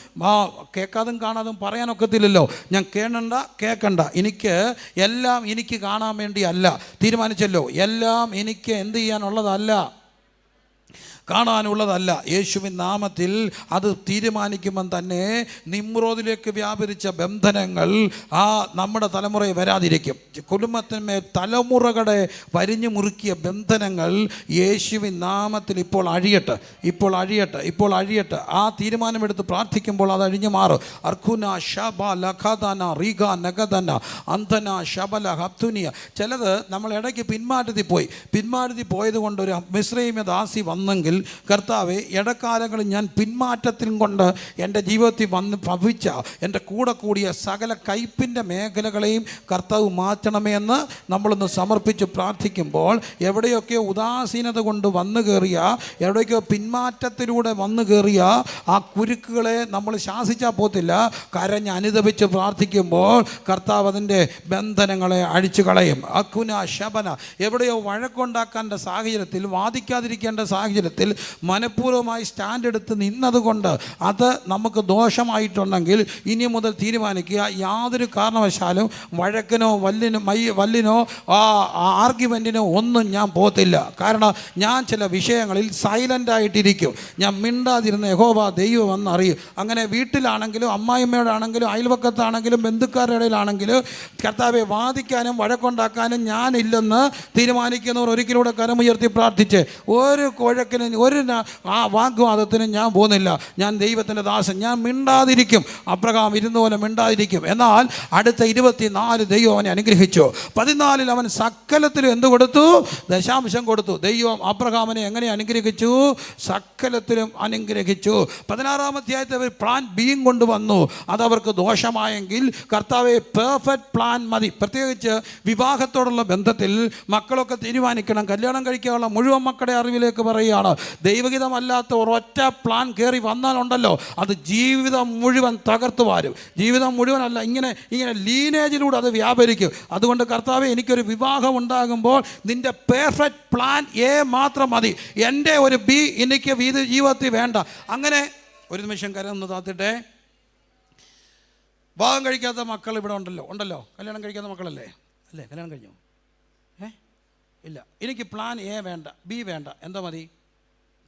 കേൾക്കാതും കാണാതും പറയാനൊക്കത്തില്ലല്ലോ. ഞാൻ കേണണ്ട കേൾക്കണ്ട. എനിക്ക് എല്ലാം എനിക്ക് കാണാൻ വേണ്ടിയല്ല. തീരുമാനിച്ചല്ലോ. എല്ലാം എനിക്ക് എന്ത് ചെയ്യാനുള്ളതല്ല. കാണാനുള്ളതല്ല. യേശുവിൻ നാമത്തിൽ അത് തീരുമാനിക്കുമ്പം തന്നെ നിമ്രോദിലേക്ക് വ്യാപരിച്ച ബന്ധനങ്ങൾ ആ നമ്മുടെ തലമുറയിൽ വരാതിരിക്കും. കുടുംബത്തിന്മേൽ തലമുറകളെ വരിഞ്ഞു മുറുക്കിയ ബന്ധനങ്ങൾ യേശുവിൻ നാമത്തിൽ ഇപ്പോൾ അഴിയട്ടെ ഇപ്പോൾ അഴിയട്ടെ ഇപ്പോൾ അഴിയട്ടെ. ആ തീരുമാനമെടുത്ത് പ്രാർത്ഥിക്കുമ്പോൾ അത് അഴിഞ്ഞു മാറും. അർഖുന ഷബ ലഖദന റീഗ നഗദന അന്ധന ശബല ഹപ്തുനിയ ചിലത് നമ്മൾ ഇടയ്ക്ക് പിന്മാറ്റത്തിൽ പോയി പിന്മാറ്റത്തിൽ പോയത് കൊണ്ട് ഒരു മിശ്രീമ ദാസി വന്നെങ്കിൽ കർത്താവെ ഇടക്കാലങ്ങളിൽ ഞാൻ പിന്മാറ്റത്തിൽ കൊണ്ട് എന്റെ ജീവിതത്തിൽ വന്ന് ഭവിച്ച എന്റെ കൂടെ കൂടിയ സകല കയ്പിന്റെ മേഖലകളെയും കർത്താവ് മാറ്റണമേ എന്ന് നമ്മളൊന്ന് സമർപ്പിച്ച് പ്രാർത്ഥിക്കുമ്പോൾ എവിടെയൊക്കെ ഉദാസീനത കൊണ്ട് വന്നു കയറിയ എവിടെയൊക്കെ പിന്മാറ്റത്തിലൂടെ വന്നു കയറിയ ആ കുരുക്കുകളെ നമ്മൾ ശാസിച്ചാൽ പോത്തില്ല കരഞ്ഞ് അനുദപിച്ച് പ്രാർത്ഥിക്കുമ്പോൾ കർത്താവ് അതിന്റെ ബന്ധനങ്ങളെ അഴിച്ചു കളയും. അക്കുന ശബന എവിടെയോ വഴക്കുണ്ടാക്കേണ്ട സാഹചര്യത്തിൽ വാദിക്കാതിരിക്കേണ്ട സാഹചര്യത്തിൽ മനഃപൂർവമായി സ്റ്റാൻഡ് എടുത്ത് നിന്നതുകൊണ്ട് അത് നമുക്ക് ദോഷമായിട്ടുണ്ടെങ്കിൽ ഇനി മുതൽ തീരുമാനിക്കുക. യാതൊരു കാരണവശാലും വഴക്കിനോ വല്ലിനോ മൈ വല്ലിനോ ആർഗ്യുമെന്റിനോ ഒന്നും ഞാൻ പോത്തില്ല കാരണം ഞാൻ ചില വിഷയങ്ങളിൽ സൈലന്റായിട്ടിരിക്കും ഞാൻ മിണ്ടാതിരുന്ന യഹോവ ദൈവം എന്നറിയും അങ്ങനെ വീട്ടിലാണെങ്കിലും അമ്മായിമ്മയോടാണെങ്കിലും അയൽവക്കത്താണെങ്കിലും ബന്ധുക്കാരുടെ ഇടയിലാണെങ്കിലും കർത്താവെ വാദിക്കാനും വഴക്കുണ്ടാക്കാനും ഞാനില്ലെന്ന് തീരുമാനിക്കുന്നവർ ഒരിക്കലൂടെ കരമുയർത്തി പ്രാർത്ഥിച്ച് ഒരു കുഴക്കിനും ഒരു ആ വാഗ്വാദത്തിന് ഞാൻ പോകുന്നില്ല. ഞാൻ ദൈവത്തിന്റെ ദാസൻ. ഞാൻ മിണ്ടാതിരിക്കും. അബ്രഹാം ഇരുന്ന പോലെ മിണ്ടാതിരിക്കും. എന്നാൽ അടുത്ത ഇരുപത്തിനാല് ദൈവം അവനെ അനുഗ്രഹിച്ചു. പതിനാലിൽ അവൻ സക്കലത്തിലും എന്ത് കൊടുത്തു? ദശാംശം കൊടുത്തു. ദൈവം അബ്രഹാമിനെ എങ്ങനെ അനുഗ്രഹിച്ചു? സക്കലത്തിലും അനുഗ്രഹിച്ചു. പതിനാറാം അധ്യായത്തിൽ അവർ പ്ലാൻ ബിയും കൊണ്ടുവന്നു. അതവർക്ക് ദോഷമായെങ്കിൽ കർത്താവെ പെർഫെക്റ്റ് പ്ലാൻ മതി. പ്രത്യേകിച്ച് വിവാഹത്തോടുള്ള ബന്ധത്തിൽ മക്കളൊക്കെ തീരുമാനിക്കണം. കല്യാണം കഴിക്കാനുള്ള മുഴുവൻ മക്കളുടെ അറിവിലേക്ക് പറയുകയാണ്. ദൈവഹിതമല്ലാത്ത ഒരൊറ്റ പ്ലാൻ കയറി വന്നാലുണ്ടല്ലോ അത് ജീവിതം മുഴുവൻ തകർത്തു വാരും. ജീവിതം മുഴുവൻ അല്ല ഇങ്ങനെ ഇങ്ങനെ ലീനേജിലൂടെ അത് വ്യാപരിക്കും. അതുകൊണ്ട് കർത്താവ് എനിക്കൊരു വിവാഹം ഉണ്ടാകുമ്പോൾ നിന്റെ പെർഫെക്റ്റ് പ്ലാൻ എ മാത്രം മതി. എന്റെ ഒരു ബി എനിക്ക് വീതി ജീവിതത്തിൽ വേണ്ട. അങ്ങനെ ഒരു നിമിഷം കരന്ന് താത്തിട്ടെ. വിവാഹം കഴിക്കാത്ത മക്കൾ ഇവിടെ ഉണ്ടല്ലോ ഉണ്ടല്ലോ? കല്യാണം കഴിക്കാത്ത മക്കളല്ലേ? അല്ലേ കല്യാണം കഴിഞ്ഞു? ഏ? ഇല്ല. എനിക്ക് പ്ലാൻ എ വേണ്ട ബി വേണ്ട. എന്താ മതി?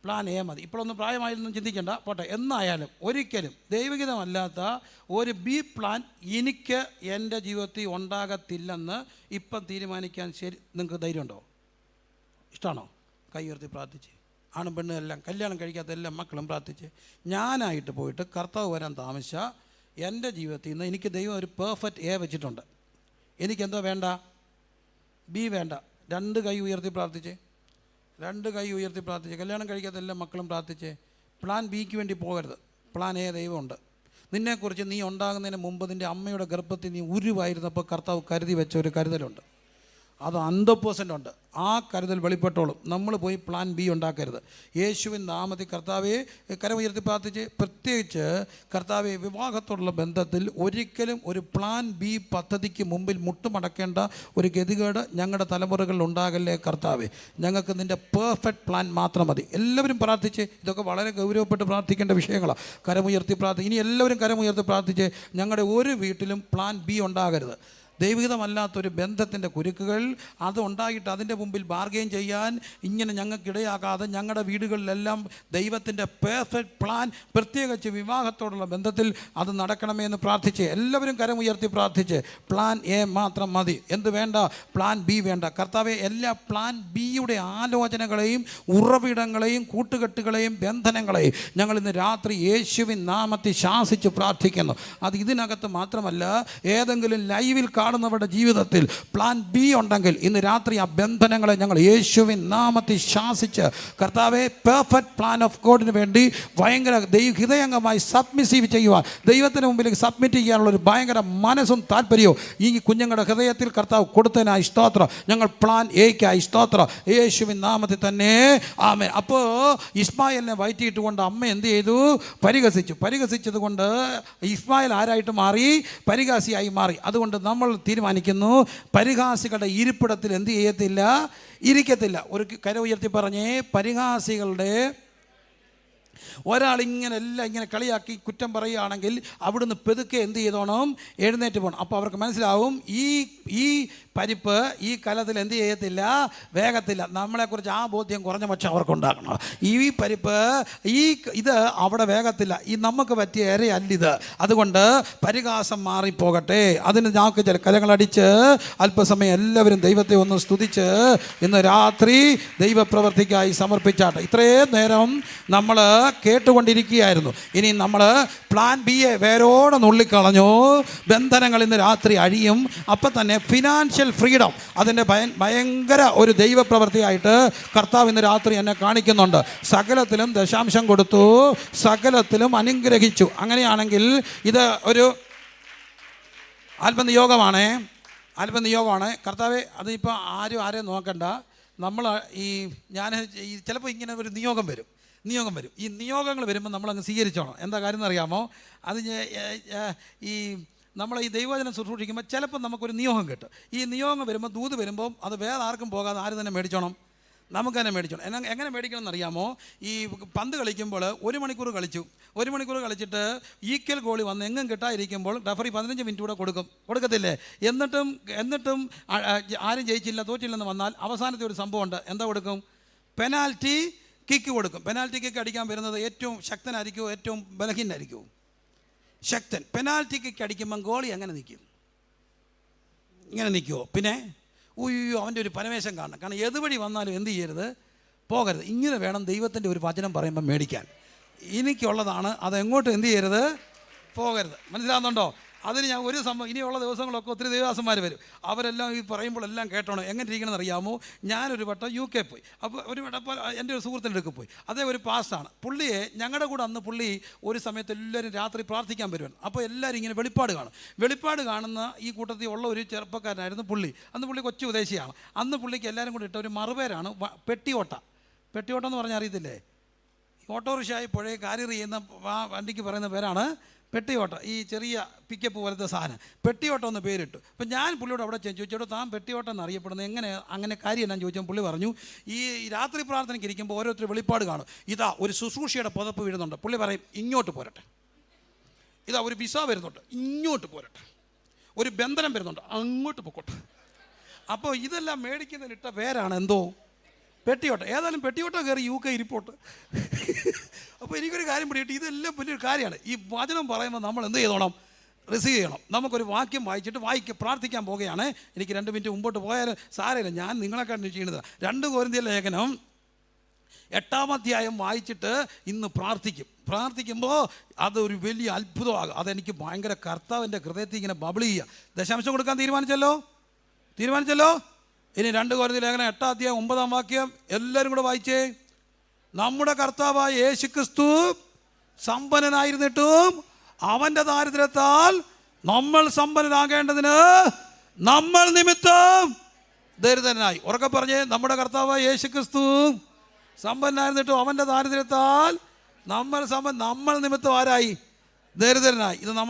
പ്ലാൻ എ മതി. ഇപ്പോഴൊന്നും പ്രായമായിരുന്നു ചിന്തിക്കേണ്ട. പോട്ടെ. എന്നായാലും ഒരിക്കലും ദൈവഹിതമല്ലാത്ത ഒരു ബി പ്ലാൻ എനിക്ക് എന്റെ ജീവിതത്തിൽ ഉണ്ടാകത്തില്ലെന്ന് ഇപ്പം തീരുമാനിക്കാൻ ശരി നിങ്ങൾക്ക് ധൈര്യമുണ്ടോ? ഇഷ്ടമാണോ കൈ ഉയർത്തി പ്രാർത്ഥിച്ച്. ആണും പെണ്ണും എല്ലാം കല്യാണം കഴിക്കാത്ത എല്ലാ മക്കളും പ്രാർത്ഥിച്ച്. ഞാനായിട്ട് പോയിട്ട് കർത്താവ് വരാൻ താമസിച്ച എന്റെ ജീവിതത്തിൽ നിന്ന് എനിക്ക് ദൈവം ഒരു പെർഫെക്റ്റ് എ വെച്ചിട്ടുണ്ട്. എനിക്കെന്തോ വേണ്ട? ബി വേണ്ട. രണ്ട് കൈ ഉയർത്തി പ്രാർത്ഥിച്ച്. രണ്ട് കൈ ഉയർത്തി പ്രാർത്ഥിച്ച് കല്യാണം കഴിക്കാത്ത എല്ലാ മക്കളും പ്രാർത്ഥിച്ച് പ്ലാൻ ബിക്ക് വേണ്ടി പോകരുത്. പ്ലാൻ എ ദൈവമുണ്ട്. നിന്നെക്കുറിച്ച് നീ ഉണ്ടാകുന്നതിന് മുമ്പ് നിന്റെ അമ്മയുടെ ഗർഭത്തിൽ നീ ഉരുവായിരുന്നപ്പോൾ കർത്താവ് കരുതി വെച്ച ഒരു കരുതലുണ്ട്. അത് ഹൺഡ്രഡ് പേഴ്സന്റ് ഉണ്ട് ആ കരുതൽ വെളിപ്പെട്ടോളും. നമ്മൾ പോയി പ്ലാൻ ബി ഉണ്ടാക്കരുത്. യേശുവിൻ നാമത്തിൽ കർത്താവെ കരമുയർത്തി പ്രാർത്ഥിച്ച് പ്രത്യേകിച്ച് കർത്താവെ വിവാഹത്തോടുള്ള ബന്ധത്തിൽ ഒരിക്കലും ഒരു പ്ലാൻ ബി പദ്ധതിക്ക് മുമ്പിൽ മുട്ടുമടക്കേണ്ട ഒരു ഗതികേട് ഞങ്ങളുടെ തലമുറകളിൽ ഉണ്ടാകല്ലേ കർത്താവെ? ഞങ്ങൾക്ക് നിന്റെ പെർഫെക്റ്റ് പ്ലാൻ മാത്രം മതി. എല്ലാവരും പ്രാർത്ഥിച്ച് ഇതൊക്കെ വളരെ ഗൗരവപ്പെട്ട് പ്രാർത്ഥിക്കേണ്ട വിഷയങ്ങളാണ് കരമുയർത്തി പ്രാർത്ഥി ഇനി എല്ലാവരും കരമുയർത്തി പ്രാർത്ഥിച്ച് ഞങ്ങളുടെ ഒരു വീട്ടിലും പ്ലാൻ ബി ഉണ്ടാകരുത്. ദൈവികമല്ലാത്തൊരു ബന്ധത്തിന്റെ കുരുക്കുകൾ അത് ഉണ്ടായിട്ട് അതിന്റെ മുമ്പിൽ ബാർഗെയിൻ ചെയ്യാൻ ഇങ്ങനെ ഞങ്ങൾക്കിടയാകാതെ ഞങ്ങളുടെ വീടുകളിലെല്ലാം ദൈവത്തിന്റെ പെർഫെക്റ്റ് പ്ലാൻ പ്രത്യേകിച്ച് വിവാഹത്തോടുള്ള ബന്ധത്തിൽ അത് നടക്കണമേ എന്ന് പ്രാർത്ഥിച്ച് എല്ലാവരും കരമുയർത്തി പ്രാർത്ഥിച്ച് പ്ലാൻ എ മാത്രം മതി. എന്ത് വേണ്ട? പ്ലാൻ ബി വേണ്ട. കർത്താവെ എല്ലാ പ്ലാൻ ബിയുടെ ആലോചനകളെയും ഉറവിടങ്ങളെയും കൂട്ടുകെട്ടുകളെയും ബന്ധനങ്ങളെയും ഞങ്ങൾ ഇന്ന് രാത്രി യേശുവിൻ നാമത്തിൽ ശാസിച്ച് പ്രാർത്ഥിക്കുന്നു. അത് ഇതിനകത്ത് മാത്രമല്ല ഏതെങ്കിലും ലൈവിൽ കാണുന്നവരുടെ ജീവിതത്തിൽ പ്ലാൻ ബി ഉണ്ടെങ്കിൽ ഇന്ന് രാത്രി ആ ബന്ധനങ്ങളെ ഞങ്ങൾ യേശുവിൻ നാമത്തിൽ ശാസിച്ച് കർത്താവെ പെർഫെക്റ്റ് പ്ലാൻ ഓഫ് ഗോഡിന് വേണ്ടി ഭയങ്കര ദൈവ ഹൃദയംഗമായി സബ്മിസീവ് ചെയ്യുവാൻ ദൈവത്തിന് മുമ്പിലേക്ക് സബ്മിറ്റ് ചെയ്യാനുള്ള ഒരു ഭയങ്കര മനസ്സും താല്പര്യവും ഈ കുഞ്ഞുങ്ങളുടെ ഹൃദയത്തിൽ കർത്താവ് കൊടുത്തതിനായി സ്തോത്രം. ഞങ്ങൾ പ്ലാൻ എയ്ക്കാ സ്തോത്രം. യേശുവിൻ നാമത്തിൽ തന്നെ. ആമേ അപ്പോൾ ഇസ്മായിലിനെ വയറ്റിയിട്ട് കൊണ്ട് അമ്മ എന്ത് ചെയ്തു? പരിഹസിച്ചു. പരിഹസിച്ചത് കൊണ്ട് ഇസ്മായിൽ ആരായിട്ട് മാറി? പരിഹാസിയായി മാറി. അതുകൊണ്ട് നമ്മൾ തീരുമാനിക്കുന്നു. പരിഹാസികളുടെ ഇരിപ്പിടത്തിൽ എന്ത് ചെയ്യത്തില്ല? ഇരിക്കത്തില്ല. ഒരു കര ഉയർത്തി പറഞ്ഞേ പരിഹാസികളുടെ ഒരാൾ ഇങ്ങനെ എല്ലാം ഇങ്ങനെ കളിയാക്കി കുറ്റം പറയുകയാണെങ്കിൽ അവിടുന്ന് പെതുക്കെ എന്ത് ചെയ്തോണം? എഴുന്നേറ്റ് പോകണം അപ്പോൾ അവർക്ക് മനസ്സിലാവും ഈ ഈ പരിപ്പ് ഈ കലത്തിൽ എന്ത് ചെയ്യത്തില്ല? വേഗത്തില്ല. നമ്മളെക്കുറിച്ച് ആ ബോധ്യം കുറഞ്ഞ പക്ഷം അവർക്കുണ്ടാക്കണം ഈ പരിപ്പ് ഈ ഇത് അവിടെ വേഗത്തില്ല. ഈ നമുക്ക് പറ്റിയ ഇരയല്ലിത് അതുകൊണ്ട് പരിഹാസം മാറിപ്പോകട്ടെ. അതിന് ഞങ്ങൾക്ക് ചില കലങ്ങളടിച്ച് അല്പസമയം എല്ലാവരും ദൈവത്തെ ഒന്ന് സ്തുതിച്ച് ഇന്ന് രാത്രി ദൈവപ്രവർത്തിക്കായി സമർപ്പിച്ചാട്ടെ. ഇത്രയും നേരം നമ്മൾ കേട്ടുകൊണ്ടിരിക്കുകയായിരുന്നു. ഇനി നമ്മൾ പ്ലാൻ ബി എ വേരോടെ നുള്ളിക്കളഞ്ഞു. ബന്ധനങ്ങൾ ഇന്ന് രാത്രി അഴിയും. അപ്പം തന്നെ ഫിനാൻഷ്യൽ ഫ്രീഡം അതിന്റെ ഭയ ഭയങ്കര ഒരു ദൈവപ്രവൃത്തിയായിട്ട് കർത്താവ് ഇന്ന് രാത്രി എന്നെ കാണിക്കുന്നുണ്ട്. സകലത്തിലും ദശാംശം കൊടുത്തു. സകലത്തിലും അനുഗ്രഹിച്ചു. അങ്ങനെയാണെങ്കിൽ ഇത് ഒരു ആത്മനിയോഗമാണേ ആത്മനിയോഗമാണ് കർത്താവ് അതിപ്പോൾ ആരും ആരെയും നോക്കണ്ട. നമ്മൾ ഈ ഞാൻ ഈ ചിലപ്പോൾ ഇങ്ങനെ ഒരു നിയോഗം വരും. നിയോഗം വരും. ഈ നിയോഗങ്ങൾ വരുമ്പോൾ നമ്മൾ അങ്ങ് സ്വീകരിച്ചോണം എന്താ കാര്യം എന്നറിയാമോ അത് ഈ നമ്മൾ ഈ ദൈവജനം ശുശ്രൂഷിക്കുമ്പോൾ ചിലപ്പോൾ നമുക്കൊരു നിയോഗം കിട്ടും. ഈ നിയോഗം വരുമ്പോൾ ദൂത് വരുമ്പോൾ അത് വേറെ ആർക്കും പോകാതെ ആര് തന്നെ മേടിച്ചോണം? നമുക്ക് തന്നെ മേടിച്ചോണം. എന്നാൽ എങ്ങനെ മേടിക്കണം എന്നറിയാമോ ഈ പന്ത് കളിക്കുമ്പോൾ ഒരു മണിക്കൂർ കളിച്ചു. ഒരു മണിക്കൂർ കളിച്ചിട്ട് ഈക്വൽ ഗോളി വന്ന് എങ്ങും കിട്ടാതിരിക്കുമ്പോൾ റഫറി പതിനഞ്ച് മിനിറ്റ് കൂടെ കൊടുക്കും. കൊടുക്കത്തില്ലേ? എന്നിട്ടും എന്നിട്ടും ആരും ജയിച്ചില്ല തോറ്റില്ലെന്ന് വന്നാൽ അവസാനത്തെ ഒരു സംഭവമുണ്ട്. എന്താ കൊടുക്കും? പെനാൽറ്റി കിക്ക് കൊടുക്കും. പെനാൽറ്റി കിക്ക് അടിക്കാൻ വരുന്നത് ഏറ്റവും ശക്തനായിരിക്കുമോ ഏറ്റവും ബലഹീനായിരിക്കുമോ ശക്തൻ. പെനാൽറ്റി കിക്ക് അടിക്കുമ്പം ഗോളി അങ്ങനെ നിൽക്കും. ഇങ്ങനെ നിൽക്കുമോ പിന്നെ ഉയ്യോ അവന്റെ ഒരു പരമേശം കാണണം. കാരണം ഏതുവഴി വന്നാലും എന്ത് ചെയ്യരുത്? പോകരുത്. ഇങ്ങനെ വേണം ദൈവത്തിന്റെ ഒരു വചനം പറയുമ്പോൾ മേടിക്കാൻ. എനിക്കുള്ളതാണ് അത് എങ്ങോട്ട് എന്ത് ചെയ്യരുത്? പോകരുത്. മനസ്സിലാകുന്നുണ്ടോ അതിന് ഞാൻ ഒരു സംഭവം ഇനിയുള്ള ദിവസങ്ങളൊക്കെ ഒത്തിരി ദേവദാസന്മാർ വരും. അവരെല്ലാം ഈ പറയുമ്പോൾ എല്ലാം കേട്ടോണം എങ്ങനെ ഇരിക്കണമെന്ന് അറിയാമോ? ഞാനൊരു വട്ടം യു കെ പോയി. അപ്പോൾ ഒരു വട്ടം എന്റെ ഒരു സുഹൃത്തിന്റെ അടുക്ക് പോയി. അതേ ഒരു പാസ്റ്റാണ്. പുള്ളിയെ ഞങ്ങളുടെ കൂടെ അന്ന് പുള്ളി ഒരു സമയത്ത് എല്ലാവരും രാത്രി പ്രാർത്ഥിക്കാൻ വരുവാണ്. അപ്പോൾ എല്ലാവരും ഇങ്ങനെ വെളിപ്പാട് കാണും. വെളിപ്പാട് കാണുന്ന ഈ കൂട്ടത്തിൽ ഉള്ള ഒരു ചെറുപ്പക്കാരനായിരുന്നു പുള്ളി. അന്ന് പുള്ളി കൊച്ചു ഉദ്ദേശിയാണ്. അന്ന് പുള്ളിക്ക് എല്ലാവരും കൂടി ഇട്ട ഒരു മറുപേരാണ് പെട്ടിയോട്ട. പെട്ടിയോട്ടം എന്ന് പറഞ്ഞാൽ അറിയത്തില്ലേ? ഓട്ടോറിക്ഷയായി പുഴയെ കാരിയർ ചെയ്യുന്ന വാ- വണ്ടിക്ക് പറയുന്ന പേരാണ് പെട്ടിയോട്ട ഈ ചെറിയ പിക്കപ്പ് പോലത്തെ സാധനം. പെട്ടിയോട്ടം എന്ന് പേരിട്ടു. അപ്പം ഞാൻ പുള്ളിയോട് അവിടെ ചെന്ന് ചോദിച്ചോട്ടോ താൻ പെട്ടിയോട്ടം എന്ന് അറിയപ്പെടുന്നത് എങ്ങനെ? അങ്ങനെ കാര്യം ഞാൻ ചോദിച്ചാൽ പുള്ളി പറഞ്ഞു ഈ രാത്രി പ്രാർത്ഥനയ്ക്ക് ഇരിക്കുമ്പോൾ ഓരോരുത്തർ വെളിപ്പാട് കാണും. ഇതാ ഒരു ശുശ്രൂഷയുടെ പുതപ്പ് വീഴുന്നുണ്ട്. പുള്ളി പറയും ഇങ്ങോട്ട് പോരട്ടെ. ഇതാ ഒരു വിസ വരുന്നുണ്ട്. ഇങ്ങോട്ട് പോരട്ടെ. ഒരു ബന്ധനം വരുന്നുണ്ട്. അങ്ങോട്ട് പൊക്കോട്ടെ. അപ്പോൾ ഇതെല്ലാം മേടിക്കുന്നതിലിട്ട പേരാണ് എന്തോ? പെട്ടിയോട്ടം. ഏതായാലും പെട്ടിയോട്ടം കയറി യു കെ ഇരിപ്പോട്ട്. അപ്പോൾ എനിക്കൊരു കാര്യം പിടിയിട്ട് ഇതെല്ലാം വലിയൊരു കാര്യമാണ്. ഈ വചനം പറയുമ്പോൾ നമ്മൾ എന്ത് ചെയ്തോണം? റിസീവ് ചെയ്യണം. നമുക്കൊരു വാക്യം വായിച്ചിട്ട് വായിക്ക പ്രാർത്ഥിക്കാൻ പോകുകയാണ് എനിക്ക് രണ്ട് മിനിറ്റ് മുമ്പോട്ട് പോയാലും സാരമില്ല. ഞാൻ നിങ്ങളെക്കാട്ടും ചെയ്യുന്നത് രണ്ട് കോരിന്തിയ ലേഖനം എട്ടാം അധ്യായം വായിച്ചിട്ട് ഇന്ന് പ്രാർത്ഥിക്കും. പ്രാർത്ഥിക്കുമ്പോൾ അതൊരു വലിയ അത്ഭുതമാകും. അതെനിക്ക് ഭയങ്കര കർത്താവിന്റെ ഹൃദയത്തിൽ ഇങ്ങനെ ബബിൾ ചെയ്യുക. ദശാംശം കൊടുക്കാൻ തീരുമാനിച്ചല്ലോ? തീരുമാനിച്ചല്ലോ? ഇനി രണ്ട് കോരതി ലേഖനം എട്ടാം അധ്യായം ഒമ്പതാം വാക്യം എല്ലാവരും കൂടെ വായിച്ചേ? നമ്മുടെ കർത്താവായ യേശു ക്രിസ്തു സമ്പന്നനായിരുന്നിട്ടും അവന്റെ ദാരിദ്ര്യത്താൽ നമ്മൾ സമ്പന്നനാകേണ്ടതിന് നമ്മൾ നിമിത്തം ദരിദ്രനായി. ഉറക്കെ പറഞ്ഞേ നമ്മുടെ കർത്താവായ യേശു ക്രിസ്തു സമ്പന്നനായിരുന്നിട്ടും അവന്റെ ദാരിദ്ര്യത്താൽ നമ്മൾ സമ്പ നമ്മൾ നിമിത്തം ആരായി? ദരിദ്രനായി. ഇത് നമ്മൾ